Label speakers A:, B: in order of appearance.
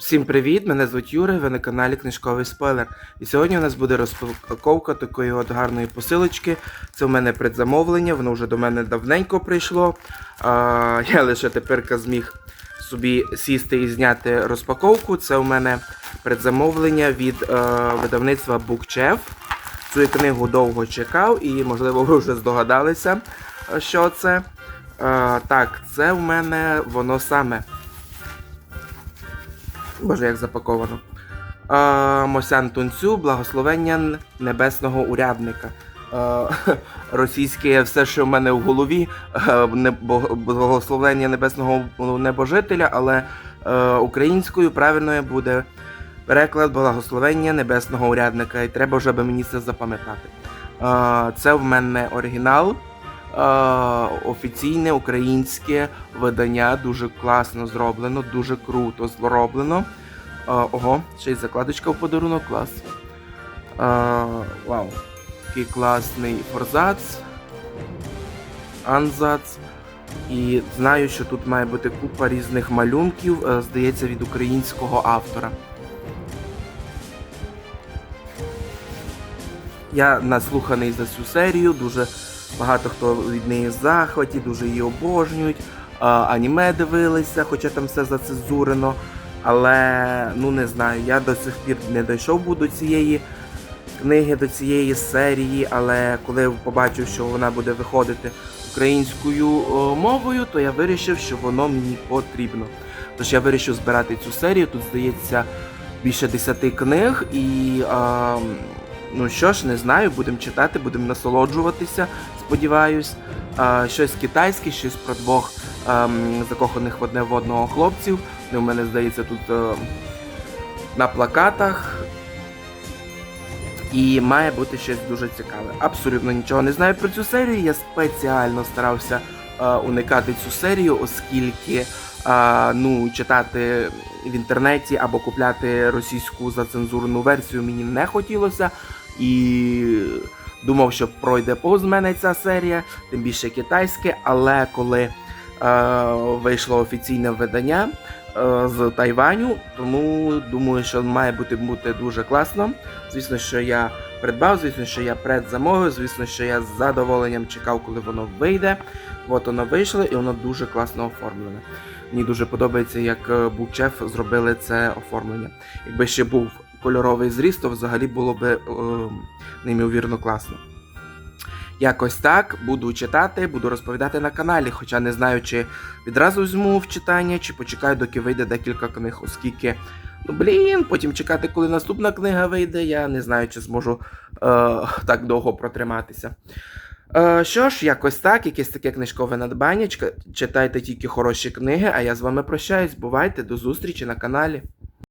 A: Всім привіт! Мене звуть Юрій, ви на каналі Книжковий Спойлер. І сьогодні у нас буде розпаковка такої от гарної посилочки. Це у мене предзамовлення, воно вже до мене давненько прийшло. А, я лише тепер зміг собі сісти і зняти розпаковку. Це у мене предзамовлення від е, видавництва BookChef. Цю книгу довго чекав і, можливо, ви вже здогадалися, що це. Е, так, це в мене воно саме. Боже, як запаковано. Е, Мосян Тунцю, благословення небесного урядника. Е, російське все, що в мене в голові, благословення небесного небожителя, але е, українською правильною буде переклад благословення небесного урядника. І треба вже би мені це запам'ятати. Е, це в мене оригінал. Офіційне українське видання дуже класно зроблено, дуже круто зроблено. Ого, ще й закладочка в подарунок клас. Вау. Такий класний форзац. Анзац. І знаю, що тут має бути купа різних малюнків, е, здається, від українського автора. Я наслуханий за цю серію, дуже багато хто від неї в захваті, дуже її обожнюють. Аніме дивилися, хоча там все зацензурено. Але ну не знаю, я до сих пір не дійшов був до цієї книги, до цієї серії, але коли побачив, що вона буде виходити українською мовою, то я вирішив, що воно мені потрібно. Тож я вирішив збирати цю серію. Тут здається більше 10 книг і. А, Ну що ж, не знаю, будемо читати, будемо насолоджуватися, сподіваюсь. А, щось китайське, щось про двох ем, закоханих в одне в одного хлопців. Ну, у мене здається тут е, на плакатах. І має бути щось дуже цікаве. Абсолютно нічого не знаю про цю серію. Я спеціально старався е, уникати цю серію, оскільки е, ну, читати в інтернеті або купляти російську зацензурну версію мені не хотілося. І думав, що пройде повз мене ця серія, тим більше китайське, але коли е, вийшло офіційне видання е, з Тайваню, тому думаю, що має бути, бути дуже класно. Звісно, що я придбав, звісно, що я предзамовив, звісно, що я з задоволенням чекав, коли воно вийде. От воно вийшло і воно дуже класно оформлене. Мені дуже подобається, як е, Букчеф зробили це оформлення. Якби ще був кольоровий зріз, то взагалі було би е, неймовірно класно. Якось так буду читати, буду розповідати на каналі, хоча не знаю, чи відразу візьму в читання, чи почекаю, доки вийде декілька книг, оскільки, ну блін, потім чекати, коли наступна книга вийде, я не знаю, чи зможу е, так довго протриматися. Е, що ж, якось так, якесь таке книжкове надбання. Читайте тільки хороші книги, а я з вами прощаюсь. Бувайте, до зустрічі на каналі.